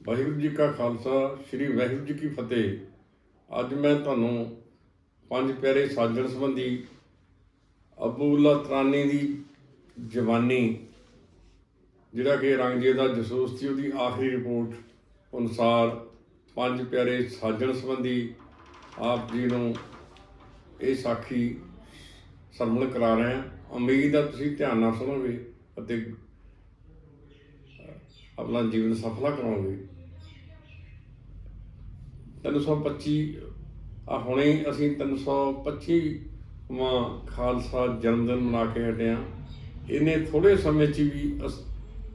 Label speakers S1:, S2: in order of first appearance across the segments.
S1: ਵਾਹਿਗੁਰੂ ਜੀ ਕਾ ਖਾਲਸਾ, ਸ੍ਰੀ ਵਾਹਿਗੁਰੂ ਜੀ ਕੀ ਫਤਿਹ। ਅੱਜ ਮੈਂ ਤੁਹਾਨੂੰ ਪੰਜ ਪਿਆਰੇ ਸਾਜਣ ਸੰਬੰਧੀ ਅਬੂਲਾ ਤਰਾਨੀ ਦੀ ਜਵਾਨੀ, ਜਿਹੜਾ ਕਿ ਰੰਗਜੇ ਦਾ ਜਸੂਸ ਸੀ, ਉਹਦੀ ਆਖਰੀ ਰਿਪੋਰਟ ਅਨੁਸਾਰ ਪੰਜ ਪਿਆਰੇ ਸਾਜਣ ਸੰਬੰਧੀ ਆਪ ਜੀ ਨੂੰ ਇਹ ਸਾਖੀ ਸਰਵਣ ਕਰਾ ਰਹੇ ਹਾਂ। ਉਮੀਦ ਹੈ ਤੁਸੀਂ ਧਿਆਨ ਨਾਲ ਸੁਣੋਗੇ ਅਤੇ ਆਪਣਾ ਜੀਵਨ ਸਫਲਾ ਕਰਾਓਗੇ 325 ਆ ਹੁਣੇ ਹੀ ਅਸੀਂ 325 ਵਾਂ ਖਾਲਸਾ ਜਨਮ ਦਿਨ ਮਨਾ ਕੇ ਹਟਿਆ ਇਹਨੇ ਥੋੜੇ ਸਮੇਂ 'ਚ ਵੀ ਅਸ-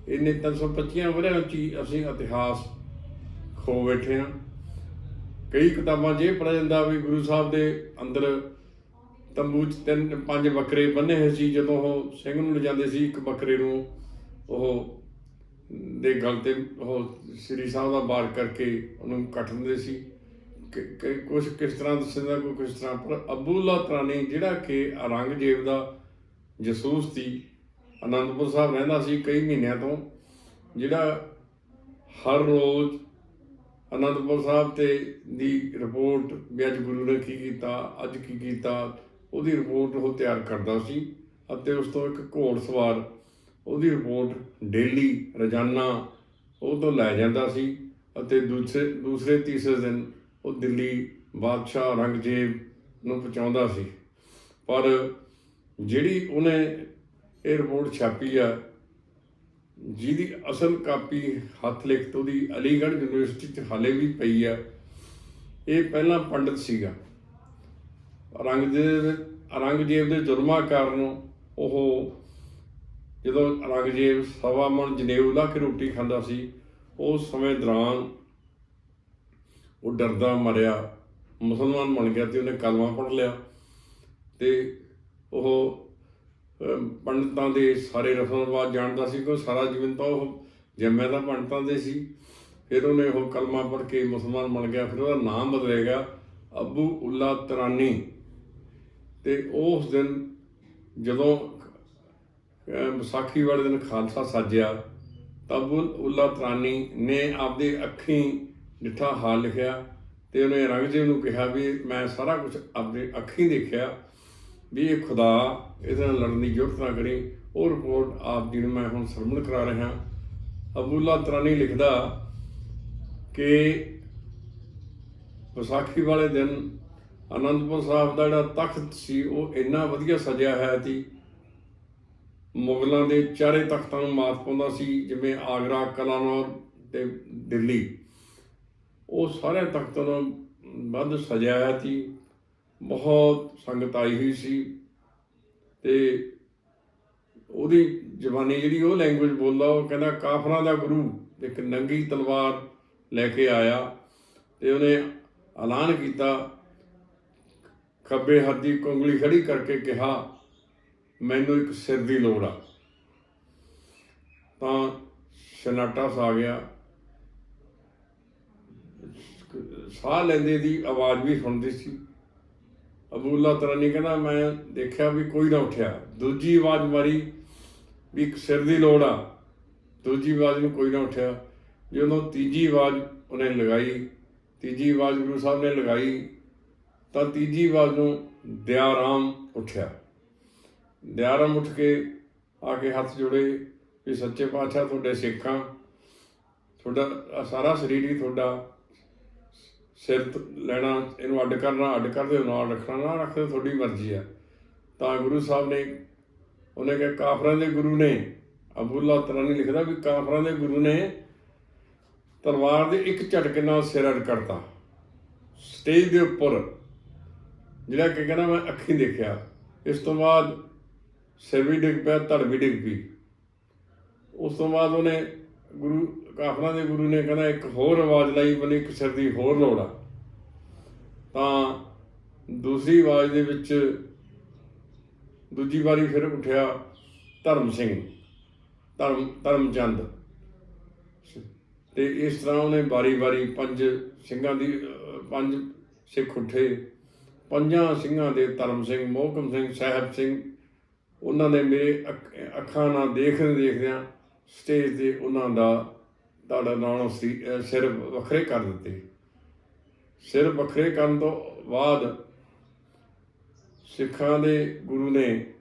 S1: ਇਹਨੇ 325 ਵਰਿਆਂ 'ਚ ਹੀ ਅਸੀਂ ਇਤਿਹਾਸ ਖੋ ਬੈਠੇ ਹਾਂ ਕਈ ਕਿਤਾਬਾਂ 'ਚ ਇਹ ਪੜ੍ਹਿਆ ਜਾਂਦਾ ਵੀ ਗੁਰੂ ਸਾਹਿਬ ਦੇ ਅੰਦਰ ਤੰਬੂ 'ਚ ਤਿੰਨ, ਪੰਜ ਬੱਕਰੇ ਬੰਨੇ ਹੋਏ ਸੀ, ਜਦੋਂ ਉਹ ਸਿੰਘ ਨੂੰ ਲਿਜਾਂਦੇ ਸੀ, ਇੱਕ ਬੱਕਰੇ ਨੂੰ ਉਹ ਦੇ ਗਲ ਤੇ ਉਹ ਸ੍ਰੀ ਸਾਹਿਬ ਦਾ ਵਾਰ ਕਰਕੇ ਉਹਨੂੰ ਕੱਟ ਦਿੰਦੇ ਸੀ। ਕੁਝ ਕਿਸ ਤਰ੍ਹਾਂ ਦੱਸਦਾ ਕੋਈ ਕਿਸ ਤਰ੍ਹਾਂ ਪਰ ਅਬੂਲਾ ਤਰਾਨੀ ਜਿਹੜਾ ਕਿ ਔਰੰਗਜ਼ੇਬ ਦਾ ਜਸੂਸ ਸੀ, ਅਨੰਦਪੁਰ ਸਾਹਿਬ ਰਹਿੰਦਾ ਸੀ ਕਈ ਮਹੀਨਿਆਂ ਤੋਂ, ਜਿਹੜਾ ਹਰ ਰੋਜ਼ ਅਨੰਦਪੁਰ ਸਾਹਿਬ ਤੇ ਦੀ ਰਿਪੋਰਟ ਵੀ ਅੱਜ ਗੁਰੂ ਨੇ ਕੀ ਕੀਤਾ, ਅੱਜ ਕੀ ਕੀਤਾ, ਉਹਦੀ ਰਿਪੋਰਟ ਉਹ ਤਿਆਰ ਕਰਦਾ ਸੀ ਅਤੇ ਉਸ ਤੋਂ ਇੱਕ ਘੋੜ ਸਵਾਰ ਉਹਦੀ ਰਿਪੋਰਟ ਡੇਲੀ ਰੋਜ਼ਾਨਾ ਉਹ ਤੋਂ ਲੈ ਜਾਂਦਾ ਸੀ ਅਤੇ ਦੂਸਰੇ ਦੂਸਰੇ ਤੀਸਰੇ ਦਿਨ ਉਹ ਦਿੱਲੀ ਬਾਦਸ਼ਾਹ ਔਰੰਗਜ਼ੇਬ ਨੂੰ ਪਹੁੰਚਾਉਂਦਾ ਸੀ। ਪਰ ਜਿਹੜੀ ਉਹਨੇ ਇਹ ਰਿਪੋਰਟ ਛਾਪੀ ਆ, ਜਿਹਦੀ ਅਸਲ ਕਾਪੀ ਹੱਥ ਲਿਖਤ ਉਹਦੀ ਅਲੀਗੜ੍ਹ ਯੂਨੀਵਰਸਿਟੀ 'ਚ ਹਾਲੇ ਵੀ ਪਈ ਆ, ਇਹ ਪਹਿਲਾਂ ਪੰਡਤ ਸੀਗਾ। ਔਰੰਗਜ਼ੇਬ ਔਰੰਗਜ਼ੇਬ ਦੇ ਜ਼ੁਲਮਾਂ ਕਾਰਨ ਉਹ ਜਦੋਂ ਔਰੰਗਜ਼ੇਬ ਸਵਾ ਮਣ ਜਨੇਊ ਲਾ ਕੇ ਰੋਟੀ ਖਾਂਦਾ ਸੀ, ਉਸ ਸਮੇਂ ਦੌਰਾਨ ਉਹ ਡਰਦਾ ਮਰਿਆ। ਮੁਸਲਮਾਨ ਬਣ ਗਿਆ ਤੇ ਉਹਨੇ ਕਲਮਾ ਪੜ੍ਹ ਲਿਆ। ਤੇ ਉਹ ਅਮ, ਪੰਡਤਾਂ ਦੇ ਸਾਰੇ ਰਸਮ ਰਿਵਾਜ ਜਾਣਦਾ ਸੀ ਕਿ ਸਾਰਾ ਜੀਵਨ ਤਾਂ ਉਹ ਜੰਮਿਆ ਦਾ ਪੰਡਤਾਂ ਦੇ ਸੀ। ਫਿਰ ਉਹਨੇ ਉਹ ਕਲਮਾ ਪੜ੍ਹ ਕੇ ਮੁਸਲਮਾਨ ਬਣ ਗਿਆ ਫਿਰ ਉਹਦਾ ਨਾਮ ਬਦਲੇਗਾ ਅਬੂ ਉਲਾ ਤਰਾਨੀ। ਤੇ ਉਸ ਦਿਨ ਜਦੋਂ ਵਿਸਾਖੀ ਵਾਲੇ ਦਿਨ ਖਾਲਸਾ ਸਾਜਿਆ ਤਾਂ ਅਬੂ ਉਲਾ ਤਰਾਨੀ ਨੇ ਆਪਦੇ ਅੱਖੀਂ ਡਿੱਠਾ ਹਾਲ ਲਿਖਿਆ ਤੇ ਉਹਨੇ ਔਰੰਗਜ਼ੇਬ ਨੂੰ ਕਿਹਾ ਵੀ ਮੈਂ ਸਾਰਾ ਕੁਝ ਆਪਣੇ ਅੱਖੀਂ ਦੇਖਿਆ ਵੀ ਇਹ ਖੁਦਾ ਇਹਦੇ ਨਾਲ ਲੜਨ ਦੀ ਜ਼ਰੂਰਤ ਨਾ ਕਰੀ। ਉਹ ਰਿਪੋਰਟ ਆਪ ਜੀ ਨੂੰ ਮੈਂ ਹੁਣ ਸਰਮਣ ਕਰਾ ਰਿਹਾ। ਅਬੂਲਾ ਤਰਾਨੀ ਲਿਖਦਾ ਕਿ ਵਿਸਾਖੀ ਵਾਲੇ ਦਿਨ ਅਨੰਦਪੁਰ ਸਾਹਿਬ ਦਾ ਜਿਹੜਾ ਤਖਤ ਸੀ, ਉਹ ਇੰਨਾ ਵਧੀਆ ਸਜਿਆ ਹੋਇਆ ਸੀ। ਮੁਗਲਾਂ ਦੇ ਚਾਰੇ ਤਖਤਾਂ ਨੂੰ ਮਾਤ ਪਾਉਂਦਾ ਸੀ, ਜਿਵੇਂ ਆਗਰਾ, ਕਲਾਨੌਰ ਤੇ ਦਿੱਲੀ। ਉਹ ਸਾਰੇ ਤਖਤਾਂ ਨੂੰ ਵੱਧ ਸਜਿਆ ਹੋਇਆ ਸੀ। ਬਹੁਤ ਸੰਗਤ ਆਈ ਹੋਈ ਸੀ ਤੇ ਉਹਦੀ ਜ਼ਬਾਨੀ ਜਿਹੜੀ ਉਹ ਲੈਂਗੁਏਜ ਬੋਲਦਾ, ਉਹ ਕਹਿੰਦਾ ਕਾਫਰਾਂ ਦਾ ਗੁਰੂ, ਇੱਕ ਨੰਗੀ ਤਲਵਾਰ ਲੈ ਕੇ ਆਇਆ ਤੇ ਉਹਨੇ ਐਲਾਨ ਕੀਤਾ। ਖੱਬੇ ਹੱਥ ਦੀ ਉਂਗਲੀ ਖੜੀ ਕਰਕੇ ਕਿਹਾ, ਮੈਨੂੰ ਇੱਕ ਸਿਰ ਦੀ ਲੋੜ ਆ। ਤਾਂ ਸਨਾਟਾ ਸਾ ਗਿਆ। ਸਾਹ ਲੈਂਦੇ ਦੀ ਆਵਾਜ਼ ਵੀ ਸੁਣਦੀ ਸੀ। ਅਬਦੁੱਲਾ ਤਰਾਨੀ ਕਹਿੰਦਾ, ਮੈਂ ਦੇਖਿਆ ਵੀ ਕੋਈ ਨਾ ਉੱਠਿਆ। ਦੂਜੀ ਆਵਾਜ਼ ਮਾਰੀ ਵੀ ਇੱਕ ਸਿਰ ਦੀ ਲੋੜ ਆ। ਦੂਜੀ ਆਵਾਜ਼ ਨੂੰ ਕੋਈ ਨਾ ਉੱਠਿਆ। ਜਦੋਂ ਤੀਜੀ ਆਵਾਜ਼ ਉਹਨੇ ਲਗਾਈ, ਤੀਜੀ ਆਵਾਜ਼ ਗੁਰੂ ਸਾਹਿਬ ਨੇ ਲਗਾਈ, ਤਾਂ ਤੀਜੀ ਆਵਾਜ਼ ਨੂੰ ਦਿਆਰਾਮ ਉੱਠਿਆ। ਦਿਆਰਾਮ ਉੱਠ ਕੇ ਆ ਕੇ ਹੱਥ ਜੋੜੇ ਵੀ ਸੱਚੇ ਪਾਤਸ਼ਾਹ, ਤੁਹਾਡੇ ਸਿੱਖਾਂ, ਤੁਹਾਡਾ ਸਾਰਾ ਸਰੀਰ ਹੀ ਤੁਹਾਡਾ ਸਿਰ ਲੈਣਾ, ਇਹਨੂੰ ਅੱਡ ਕਰਨਾ, ਅੱਡ ਕਰਦੇ ਨਾਲ ਰੱਖਣਾ ਨਾ ਰੱਖਦੇ ਤੁਹਾਡੀ ਮਰਜ਼ੀ ਆ। ਤਾਂ ਗੁਰੂ ਸਾਹਿਬ ਨੇ, ਉਹਨੇ ਕਿਹਾ, ਕਾਫਰਾਂ ਦੇ ਗੁਰੂ ਨੇ। ਅਬੂਲਾ ਤਰਾਨੀ ਲਿਖਦਾ ਵੀ ਕਾਫਰਾਂ ਦੇ ਗੁਰੂ ਨੇ ਤਲਵਾਰ ਦੇ ਇੱਕ ਝਟਕੇ ਨਾਲ ਸਿਰ ਅੱਡ ਕਰਤਾ। ਸਟੇਜ ਦੇ ਉੱਪਰ, ਜਿਹੜਾ ਕਿ ਕਹਿੰਦਾ ਮੈਂ ਅੱਖੀਂ ਦੇਖਿਆ। ਇਸ ਤੋਂ ਬਾਅਦ ਸਿਰ ਵੀ ਡਿੱਗ ਪਿਆ, ਧੜ ਵੀ ਡਿੱਗ ਪਈ। ਉਸ ਤੋਂ ਬਾਅਦ ਉਹਨੇ ਗੁਰੂ ਕਾਫਰਾਂ ਦੇ ਗੁਰੂ ਨੇ ਕਹਿੰਦਾ, ਇੱਕ ਹੋਰ ਆਵਾਜ਼ ਲਾਈ, ਮੈਨੂੰ ਇੱਕ ਸਿਰ ਦੀ ਹੋਰ ਲੋੜ ਆ। ਤਾਂ ਦੂਸਰੀ ਆਵਾਜ਼ ਦੇ ਵਿੱਚ ਦੂਜੀ ਵਾਰੀ ਫਿਰ ਉੱਠਿਆ ਧਰਮ ਸਿੰਘ, ਧਰਮ, ਧਰਮਚੰਦ। ਤੇ ਇਸ ਤਰ੍ਹਾਂ ਉਹਨੇ ਵਾਰੀ-ਵਾਰੀ ਪੰਜ ਸਿੰਘਾਂ ਦੀ, ਪੰਜ ਸਿੱਖ ਉੱਠੇ। ਪੰਜਾਂ ਸਿੰਘਾਂ ਦੇ ਧਰਮ ਸਿੰਘ, ਮੋਹਕਮ ਸਿੰਘ, ਸਾਹਿਬ ਸਿੰਘ, ਉਹਨਾਂ ਨੇ ਮੇਰੇ ਅੱਖ- ਅੱਖਾਂ ਨਾਲ ਦੇਖਦੇ ਦੇਖਦਿਆਂ ਸਟੇਜ ਤੇ ਉਹਨਾਂ ਦਾ ਤੁਹਾਡਾ ਨਾਲੋਂ ਸੀ- ਸਿਰ ਵੱਖਰੇ ਕਰ ਦਿੱਤੇ। ਸਿਰ ਵੱਖਰੇ ਕਰਨ ਤੋਂ ਬਾਅਦ ਸਿੱਖਾਂ ਦੇ ਗੁਰੂ ਨੇ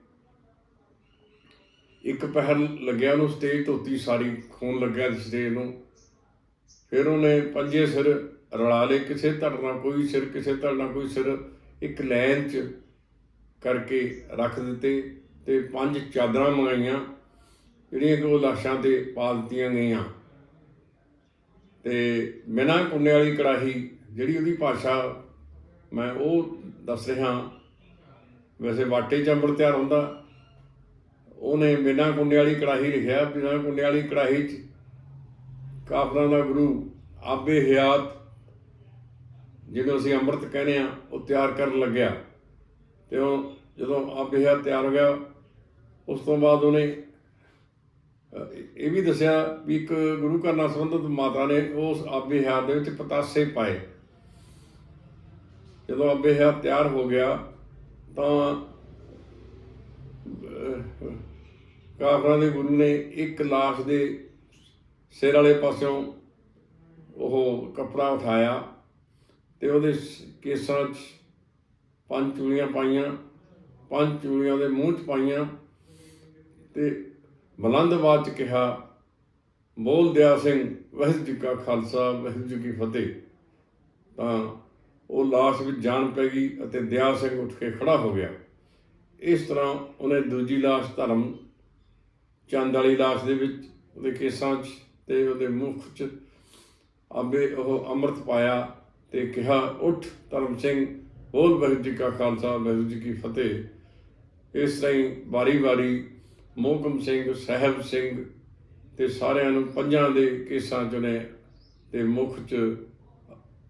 S1: ਇੱਕ ਪਹਿਰ ਲੱਗਿਆ ਉਹਨੂੰ ਸਟੇਜ ਧੋਤੀ ਸਾਰੀ ਖੂਨ ਲੱਗਿਆ ਸਟੇਜ ਨੂੰ। ਫਿਰ ਉਹਨੇ ਪੰਜੇ ਸਿਰ ਰਲਾ ਲਏ, ਕਿਸੇ ਧੜ ਨਾਲ ਕੋਈ ਸਿਰ, ਕਿਸੇ ਧੜ ਨਾਲ ਕੋਈ ਸਿਰ ਇੱਕ ਲਾਈਨ 'ਚ ਕਰਕੇ ਰੱਖ ਦਿੱਤੇ ਤੇ ਪੰਜ ਚਾਦਰਾਂ ਮੰਗਾਈਆਂ, ਜਿਹੜੀਆਂ ਕਿ ਉਹ ਲਾਸ਼ਾਂ ਤੇ ਪਾ ਦਿੱਤੀਆਂ ਗਈਆਂ। ਤੇ ਮਿਨਾ ਕੁੰਨੇ ਵਾਲੀ ਕੜਾਹੀ ਜਿਹੜੀ ਉਹਦੀ ਭਾਸ਼ਾ ਮੈਂ ਉਹ ਦੱਸ ਰਿਹਾ। ਵੈਸੇ ਵਾਟੇ ਚ ਅੰਮ੍ਰਿਤ ਤਿਆਰ ਹੁੰਦਾ। ਉਹਨੇ ਮਿਨਾ ਕੁੰਡੇ ਵਾਲੀ ਕੜਾਹੀ ਲਿਖਿਆ, ਬਿਨਾ ਕੁੰਡੇ ਵਾਲੀ ਕੜਾਹੀ ਚ ਕਾਫਰਾਂ ਦਾ ਗੁਰੂ ਆਬੇ ਹਯਾਤ, ਜਿਹਨੂੰ ਅਸੀਂ ਅੰਮ੍ਰਿਤ ਕਹਿੰਦੇ ਆ ਉਹ ਤਿਆਰ ਕਰਨ ਲੱਗਿਆ। ਤੇ ਉਹ ਜਦੋਂ ਆਬੇ ਹਯਾਤ ਤਿਆਰ ਹੋ ਗਿਆ, ਉਸ ਤੋਂ ਬਾਅਦ ਉਹਨੇ ਇਹ ਵੀ ਦੱਸਿਆ ਵੀ ਇੱਕ ਗੁਰੂ ਘਰ ਨਾਲ ਸੰਬੰਧਿਤ ਮਾਤਾ ਨੇ ਉਸ ਆਬੇ ਹਯਾਤ ਦੇ ਵਿੱਚ ਪਤਾਸੇ ਪਾਏ। ਜਦੋਂ ਆਬੇ ਹਯਾਤ ਤਿਆਰ ਹੋ ਗਿਆ, ਤਾਂ ਕਾਫਰਾਂ ਦੇ ਗੁਰੂ ਨੇ ਇੱਕ ਲਾਸ਼ ਦੇ ਸਿਰ ਵਾਲੇ ਪਾਸਿਓਂ ਉਹ ਕੱਪੜਾ ਉਠਾਇਆ ਤੇ ਉਹਦੇ ਸ- ਕੇਸਾਂ 'ਚ ਪੰਜ ਚੂੜੀਆਂ ਪਾਈਆਂ, ਪੰਜ ਚੂੜੀਆਂ ਦੇ ਮੂੰਹ 'ਚ ਪਾਈਆਂ ਤੇ ਬੁਲੰਦ ਆਵਾਜ਼ 'ਚ ਕਿਹਾ, ਬੋਲ ਦਿਆ ਸਿੰਘ, ਵਾਹਿਗੁਰੂ ਜੀ ਕਾ ਖਾਲਸਾ, ਵਾਹਿਗੁਰੂ ਜੀ ਕੀ ਫਤਿਹ। ਤਾਂ ਉਹ ਲਾਸ਼ ਵਿੱਚ ਜਾਨ ਪੈ ਗਈ ਅਤੇ ਦਿਆ ਸਿੰਘ ਉੱਠ ਕੇ ਖੜਾ ਹੋ ਗਿਆ। ਇਸ ਤਰ੍ਹਾਂ ਉਹਨੇ ਦੂਜੀ ਲਾਸ਼ ਧਰਮ, ਚੰਦ ਵਾਲੀ ਲਾਸ਼ ਦੇ ਵਿੱਚ, ਉਹਦੇ ਕੇਸਾਂ 'ਚ ਤੇ ਉਹਦੇ ਮੁਖ 'ਚ ਅੰਬੇ ਉਹ ਅੰਮ੍ਰਿਤ ਪਾਇਆ ਤੇ ਕਿਹਾ, ਉੱਠ ਧਰਮ ਸਿੰਘ, ਬੋਲ ਵਾਹਿਗੁਰੂ ਜੀ ਕਾ ਖਾਲਸਾ, ਵਾਹਿਗੁਰੂ ਜੀ ਕੀ ਫਤਿਹ। ਇਸ ਤਰ੍ਹਾਂ ਹੀ ਵਾਰੀ-ਵਾਰੀ ਮੋਹਕਮ ਸਿੰਘ, ਸਹਿਬ ਸਿੰਘ ਤੇ ਸਾਰਿਆਂ ਨੂੰ ਪੰਜਾਂ ਦੇ ਕੇਸਾਂ 'ਚ ਨੇ ਤੇ ਮੁਖ 'ਚ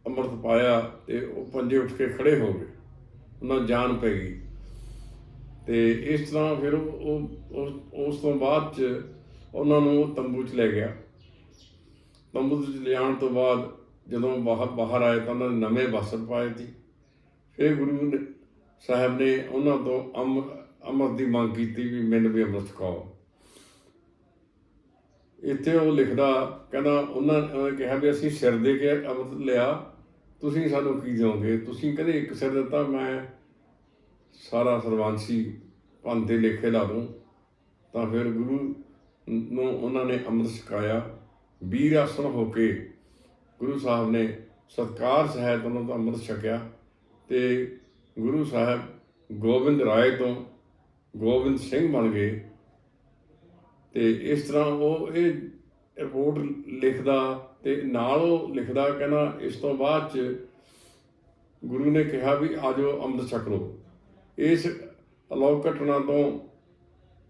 S1: ਅੰਮ੍ਰਿਤ ਪਾਇਆ ਤੇ ਉਹ ਪੰਜੇ ਉੱਠ ਕੇ ਖੜੇ ਹੋ ਗਏ। ਉਹਨਾਂ ਜਾਨ ਪੈ ਗਈ। ਤੇ ਇਸ ਤਰ੍ਹਾਂ ਫਿਰ ਉਹ ਉਸ- ਤੋਂ ਬਾਅਦ ਚ ਉਹਨਾਂ ਨੂੰ ਉਹ ਤੰਬੂ 'ਚ ਲੈ ਗਿਆ। ਤੰਬੂ 'ਚ ਲਿਆਉਣ ਤੋਂ ਬਾਅਦ ਜਦੋਂ ਬਾਹਰ ਬਾਹਰ ਆਏ ਤਾਂ ਉਹਨਾਂ ਨੇ ਨਵੇਂ ਵਸਤਰ ਪਾਏ ਸੀ। ਫਿਰ ਗੁਰੂ ਸਾਹਿਬ ਨੇ ਉਹਨਾਂ ਤੋਂ ਅੰਮ ਅੰਮ੍ਰਿਤ ਦੀ ਮੰਗ ਕੀਤੀ ਵੀ ਮੈਨੂੰ ਵੀ ਅੰਮ੍ਰਿਤ ਛਕਾਓ ਇੱਥੇ ਉਹ ਲਿਖਦਾ, ਕਹਿੰਦਾ ਉਹਨਾਂ ਨੇ ਕਿਹਾ ਵੀ ਅਸੀਂ ਸਿਰ ਦੇ ਕੇ ਅੰਮ੍ਰਿਤ ਲਿਆ, ਤੁਸੀਂ ਸਾਨੂੰ ਕੀ ਦਿਓਗੇ? ਤੁਸੀਂ ਕਹਿੰਦੇ ਇੱਕ ਸਿਰ ਦਿੱਤਾ, ਮੈਂ ਸਾਰਾ ਸਰਵਾਂਸੀ ਪੰਥ ਦੇ ਲੇਖੇ ਲਾ ਦੂੰ। ਤਾਂ ਫਿਰ ਗੁਰੂ ਨੂੰ ਉਹਨਾਂ ਨੇ ਅੰਮ੍ਰਿਤ ਛਕਾਇਆ। ਵੀਰ ਆਸਣ ਹੋ ਕੇ ਗੁਰੂ ਸਾਹਿਬ ਨੇ ਸਤਕਾਰ ਸਹਿਤ ਉਹਨਾਂ ਤੋਂ ਅੰਮ੍ਰਿਤ ਛਕਿਆ ਤੇ ਗੁਰੂ ਸਾਹਿਬ ਗੋਬਿੰਦ ਰਾਏ ਤੋਂ ਗੋਬਿੰਦ ਸਿੰਘ ਬਣ ਗਏ। ਤੇ ਇਸ ਤਰ੍ਹਾਂ ਉਹ ਇਹ ਰਿਪੋਰਟ ਲਿਖਦਾ ਤੇ ਨਾਲ ਉਹ ਲਿਖਦਾ ਕਹਿੰਦਾ ਇਸ ਤੋਂ ਬਾਅਦ ਚ ਗੁਰੂ ਨੇ ਕਿਹਾ ਵੀ ਆਜੋ ਅੰਮ੍ਰਿਤ ਛਕ ਲਓ। ਇਸ ਅਲੌਕ ਘਟਨਾ ਤੋਂ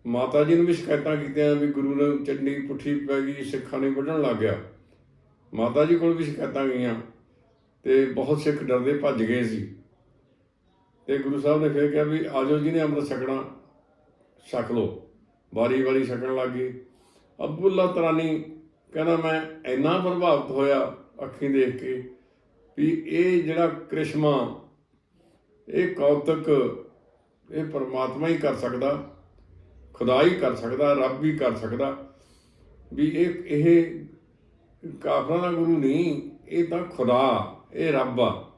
S1: ਮਾਤਾ ਜੀ ਨੂੰ ਵੀ ਸ਼ਿਕਾਇਤਾਂ ਕੀਤੀਆਂ ਵੀ ਗੁਰੂ ਨੇ ਚੰਡੀ ਪੁੱਠੀ ਪੈ ਗਈ, ਸਿੱਖਾਂ ਨੇ ਵੱਢਣ ਲੱਗ ਗਿਆ। ਮਾਤਾ ਜੀ ਕੋਲ ਵੀ ਸ਼ਿਕਾਇਤਾਂ ਗਈਆਂ ਤੇ ਬਹੁਤ ਸਿੱਖ ਡਰਦੇ ਭੱਜ ਗਏ ਸੀ। ਤੇ ਗੁਰੂ ਸਾਹਿਬ ਨੇ ਫਿਰ ਕਿਹਾ ਵੀ ਆਜੋ ਜੀ ਨੇ ਅੰਮ੍ਰਿਤ ਛਕਣਾ। ਛਕ ਲਓ। ਵਾਰੀ ਵਾਰੀ ਛਕਣ ਲੱਗ ਗਏ ਅਬਦੁੱਲਾ ਤਰਾਨੀ ਕਹਿੰਦਾ, ਮੈਂ ਇੰਨਾ ਪ੍ਰਭਾਵਿਤ ਹੋਇਆ ਅੱਖੀਂ ਦੇਖ ਕੇ ਵੀ ਇਹ ਜਿਹੜਾ ਕ੍ਰਿਸ਼ਮਾ, ਇਹ ਕੌਤਕ, ਇਹ ਪਰਮਾਤਮਾ ਹੀ ਕਰ ਸਕਦਾ ਖੁਦਾ ਹੀ ਕਰ ਸਕਦਾ, ਰੱਬ ਹੀ ਕਰ ਸਕਦਾ, ਵੀ ਇਹ ਇਹ ਕਾਫਰਾਂ ਦਾ ਗੁਰੂ ਨਹੀਂ, ਇਹ ਤਾਂ ਖੁਦਾ, ਇਹ ਰੱਬ ਆ।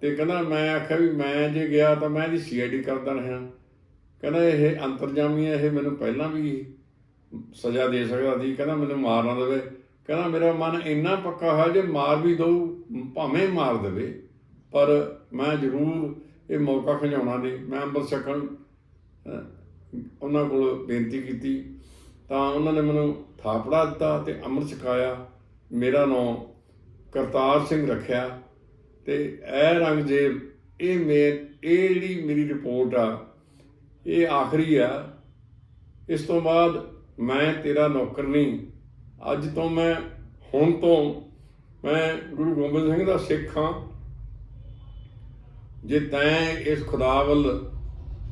S1: ਤੇ ਕਹਿੰਦਾ, ਮੈਂ ਆਖਿਆ ਵੀ ਮੈਂ ਜੇ ਗਿਆ ਤਾਂ ਮੈਂ ਇਹਦੀ ਸੀਆਈਡੀ ਕਰਦਾ ਰਿਹਾ। ਕਹਿੰਦਾ ਇਹ ਅੰਤਰਜਾਮੀ ਹੈ, ਇਹ ਮੈਨੂੰ ਪਹਿਲਾਂ ਵੀ ਸਜ਼ਾ ਦੇ ਸਕਦਾ ਸੀ। ਕਹਿੰਦਾ ਮੈਨੂੰ ਮਾਰ ਨਾ ਦੇਵੇ। ਕਹਿੰਦਾ ਮੇਰਾ ਮਨ ਇੰਨਾ ਪੱਕਾ ਹੋਇਆ ਜੇ ਮਾਰ ਵੀ ਦਊ, ਭਾਵੇਂ ਮਾਰ ਦੇਵੇ। ਪਰ ਮੈਂ ਜ਼ਰੂਰ ਇਹ ਮੌਕਾ ਖਿਜਾਉਣਾ ਨਹੀਂ ਮੈਂ ਅੰਮ੍ਰਿਤ ਛਕਣ ਉਹਨਾਂ ਕੋਲ ਬੇਨਤੀ ਕੀਤੀ। ਤਾਂ ਉਹਨਾਂ ਨੇ ਮੈਨੂੰ ਥਾਪੜਾ ਦਿੱਤਾ ਤੇ ਅੰਮ੍ਰਿਤ ਛਕਾਇਆ। ਮੇਰਾ ਨਾਮ ਕਰਤਾਰ ਸਿੰਘ ਰੱਖਿਆ। ਤੇ ਇਹ ਰੰਗਜੇਬ ਇਹ ਮੇ, ਇਹ ਜਿਹੜੀ ਮੇਰੀ ਰਿਪੋਰਟ ਆ ਇਹ ਆਖਰੀ ਆ। ਇਸ ਤੋਂ ਬਾਅਦ ਮੈਂ ਤੇਰਾ ਨੌਕਰ ਨਹੀਂ। ਅੱਜ ਤੋਂ ਮੈਂ, ਹੁਣ ਤੋਂ ਮੈਂ ਗੁਰੂ ਗੋਬਿੰਦ ਸਿੰਘ ਦਾ ਸਿੱਖ ਹਾਂ। ਜੇ ਤੈਂ ਇਸ ਖੁਦਾ ਵੱਲ,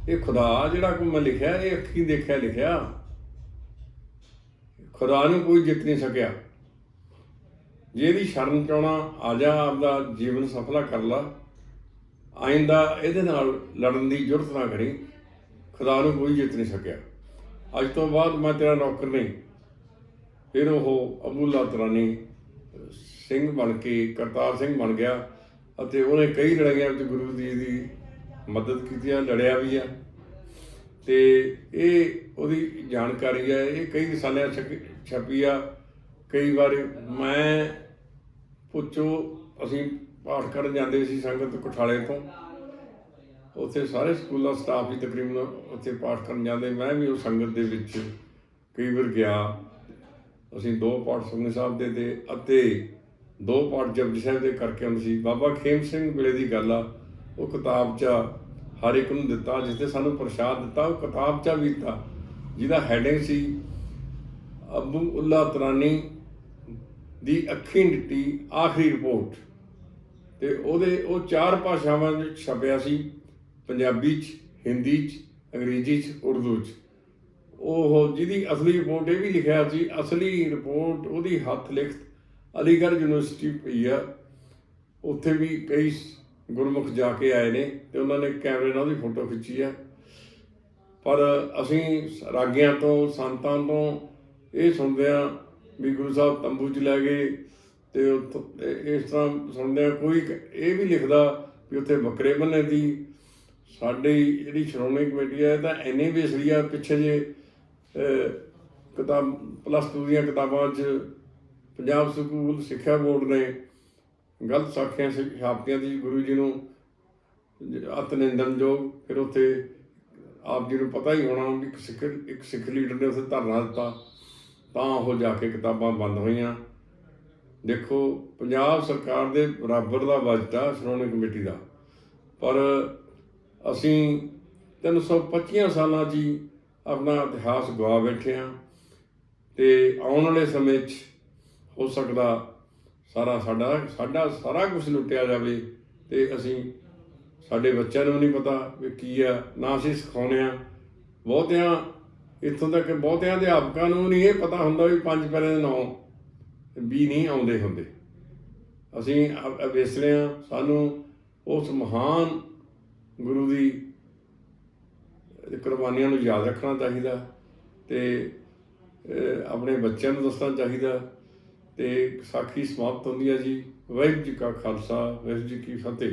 S1: ਇਹ ਖੁਦਾ ਜਿਹੜਾ ਕੋ ਮੈਂ ਲਿਖਿਆ, ਇਹ ਅੱਖੀਂ ਦੇਖਿਆ, ਲਿਖਿਆ, ਖੁਦਾ ਨੂੰ ਕੋਈ ਜਿੱਤ ਨਹੀਂ ਸਕਿਆ। ਜੇ ਇਹਦੀ ਸ਼ਰਨ ਚਾਉਣਾ ਆ ਜਾ ਆਪਦਾ ਜੀਵਨ ਸਫਲਾ ਕਰ ਲਾ। ਆਇੰਦਾ ਇਹਦੇ ਨਾਲ ਲੜਨ ਦੀ ਜ਼ਰੂਰਤ ਨਾ ਕਰੀ। ਖੁਦਾ ਨੂੰ ਕੋਈ ਜਿੱਤ ਨਹੀਂ ਸਕਿਆ। ਅੱਜ ਤੋਂ ਬਾਅਦ ਮੈਂ ਤੇਰਾ ਨੌਕਰ ਨਹੀਂ। ਫਿਰ ਉਹ ਅਬਦੁੱਲਾ ਤਰਾਨੀ ਸਿੰਘ ਬਣ ਕੇ, ਕਰਤਾਰ ਸਿੰਘ ਬਣ ਗਿਆ ਅਤੇ ਉਹਨੇ ਕਈ ਲੜਾਈਆਂ ਵਿੱਚ ਗੁਰੂ ਜੀ ਦੀ ਮਦਦ ਕੀਤੀ ਆ, ਲੜਿਆ ਵੀ ਆ। ਤੇ ਇਹ ਉਹਦੀ ਜਾਣਕਾਰੀ ਹੈ ਇਹ ਕਈ ਸਾਲਿਆਂ ਛਕ- ਛਪੀ ਆ। ਕਈ ਵਾਰ ਮੈਂ ਪੁੱਛੋ, ਅਸੀਂ ਪਾਠ ਕਰਨ ਜਾਂਦੇ ਸੀ ਸੰਗਤ ਕਠਾਲੇ ਤੋਂ। ਉੱਥੇ ਸਾਰੇ ਸਕੂਲਾਂ ਸਟਾਫ ਵੀ ਤਕਰੀਬਨ ਉੱਥੇ ਪਾਠ ਕਰਨ ਜਾਂਦੇ। ਮੈਂ ਵੀ ਉਹ ਸੰਗਤ ਦੇ ਵਿੱਚ ਕਈ ਵਾਰ ਗਿਆ। ਅਸੀਂ ਦੋ ਪਾਠ ਸੁਖਮਨੀ ਸਾਹਿਬ ਦੇ ਤੇ ਅਤੇ ਦੋ ਪਾਠ ਜਪਜੀ ਸਾਹਿਬ ਦੇ ਕਰਕੇ ਆਉਂਦੇ ਸੀ। ਬਾਬਾ ਖੇਮ ਸਿੰਘ ਵੇਲੇ ਦੀ ਗੱਲ ਆ, ਉਹ ਕਿਤਾਬ 'ਚ ਹਰ ਇੱਕ ਨੂੰ ਦਿੱਤਾ ਜਿਸ ਤੇ ਸਾਨੂੰ ਪ੍ਰਸ਼ਾਦ ਦਿੱਤਾ, ਉਹ ਕਿਤਾਬ 'ਚ ਵੀ ਦਿੱਤਾ। ਜਿਹਦਾ ਹੈਡਿੰਗ ਸੀ ਅਬੂ ਉੱਲਾ ਤਰਾਨੀ ਦੀ ਅੱਖੀਂ ਡਿੱਟੀ ਆਖਰੀ ਰਿਪੋਰਟ ਤੇ ਉਹਦੇ, ਉਹ ਚਾਰ ਭਾਸ਼ਾਵਾਂ ਵਿੱਚ ਛਪਿਆ ਸੀ। ਪੰਜਾਬੀ 'ਚ, ਹਿੰਦੀ 'ਚ, ਅੰਗਰੇਜ਼ੀ 'ਚ, ਉਰਦੂ 'ਚ। ਉਹ ਜਿਹਦੀ ਅਸਲੀ ਰਿਪੋਰਟ ਇਹ ਵੀ ਲਿਖਿਆ ਸੀ, ਅਸਲੀ ਰਿਪੋਰਟ ਉਹਦੀ ਹੱਥ ਲਿਖਤ ਅਲੀਗੜ੍ਹ ਯੂਨੀਵਰਸਿਟੀ ਪਈ ਆ। ਉੱਥੇ ਵੀ ਕਈ ਗੁਰਮੁਖ ਜਾ ਕੇ ਆਏ ਨੇ ਤੇ ਉਹਨਾਂ ਨੇ ਕੈਮਰੇ ਨਾਲ ਉਹਦੀ ਫੋਟੋ ਖਿੱਚੀ ਆ। ਪਰ ਅਸੀਂ ਰਾਗਿਆਂ ਤੋਂ, ਸੰਤਾਂ ਤੋਂ ਇਹ ਸੁਣਦੇ ਆ ਵੀ ਗੁਰੂ ਸਾਹਿਬ ਤੰਬੂ 'ਚ ਲੈ ਗਏ ਤੇ ਉੱਥੋਂ ਇਸ ਤਰ੍ਹਾਂ ਸੁਣਦੇ ਆ ਕੋਈ ਇਹ ਵੀ ਲਿਖਦਾ ਵੀ ਉੱਥੇ ਬੱਕਰੇ ਬੰਨੇ ਦੀ ਸਾਡੀ ਜਿਹੜੀ ਸ਼੍ਰੋਮਣੀ ਕਮੇਟੀ ਹੈ, ਇਹ ਤਾਂ ਐਨੇ ਵੇਸਰੀ ਆ ਪਿੱਛੇ ਜੇ ਕਿਤਾਬ, ਪਲੱਸ 2 ਦੀਆਂ ਕਿਤਾਬਾਂ 'ਚ ਪੰਜਾਬ ਸਕੂਲ ਸਿੱਖਿਆ ਬੋਰਡ ਨੇ ਗਲਤ ਸਾਖੀਆਂ ਛ- ਛਾਪਤੀਆਂ ਦੀ ਗੁਰੂ ਜੀ ਨੂੰ ਅਤ ਨਿੰਦਣਯੋਗ ਫਿਰ ਉੱਥੇ ਆਪ ਜੀ ਨੂੰ ਪਤਾ ਹੀ ਹੋਣਾ ਵੀ ਇੱਕ ਸਿੱਖ ਇੱਕ ਸਿੱਖ ਲੀਡਰ ਨੇ ਉੱਥੇ ਧਰਨਾ ਦਿੱਤਾ, ਤਾਂ ਉਹ ਜਾ ਕੇ ਕਿਤਾਬਾਂ ਬੰਦ ਹੋਈਆਂ। ਦੇਖੋ, ਪੰਜਾਬ ਸਰਕਾਰ ਦੇ ਬਰਾਬਰ ਦਾ ਬਜਟ ਆ ਸ਼੍ਰੋਮਣੀ ਕਮੇਟੀ ਦਾ, ਪਰ ਅਸੀਂ 325 ਸਾਲਾਂ 'ਚ ਹੀ ਆਪਣਾ ਇਤਿਹਾਸ ਗਵਾ ਬੈਠੇ ਆ ਤੇ ਆਉਣ ਵਾਲੇ ਸਮੇਂ 'ਚ ਹੋ ਸਕਦਾ ਸਾਰਾ ਸਾਡਾ ਸਾਡਾ ਸਾਰਾ ਕੁਝ ਲੁੱਟਿਆ ਜਾਵੇ ਤੇ ਅਸੀਂ ਸਾਡੇ ਬੱਚਿਆਂ ਨੂੰ ਨਹੀਂ ਪਤਾ ਵੀ ਕੀ ਆ, ਨਾ ਅਸੀਂ ਸਿਖਾਉਂਦੇ ਆ। ਬਹੁਤਿਆਂ, ਇੱਥੋਂ ਤੱਕ ਬਹੁਤਿਆਂ ਅਧਿਆਪਕਾਂ ਨੂੰ ਨਹੀਂ ਇਹ ਪਤਾ ਹੁੰਦਾ ਵੀ ਪੰਜ ਪੈਰੇ ਦੇ ਨਾਂ ਵੀ ਨਹੀਂ ਆਉਂਦੇ ਹੁੰਦੇ। ਅਸੀਂ ਅਵੇਸਲੇ ਆ ਸਾਨੂੰ ਉਸ ਮਹਾਨ ਗੁਰੂ ਦੀ ਕੁਰਬਾਨੀਆਂ ਨੂੰ ਯਾਦ ਰੱਖਣਾ ਚਾਹੀਦਾ ਤੇ ਆਪਣੇ ਬੱਚਿਆਂ ਨੂੰ ਦੱਸਣਾ ਚਾਹੀਦਾ ਤੇ ਸਾਖੀ ਸਮਾਪਤ ਹੁੰਦੀ ਹੈ ਜੀ। ਵਾਹਿਗੁਰੂ ਜੀ ਕਾ ਖਾਲਸਾ, ਵਾਹਿਗੁਰੂ ਜੀ ਕੀ ਫਤਿਹ।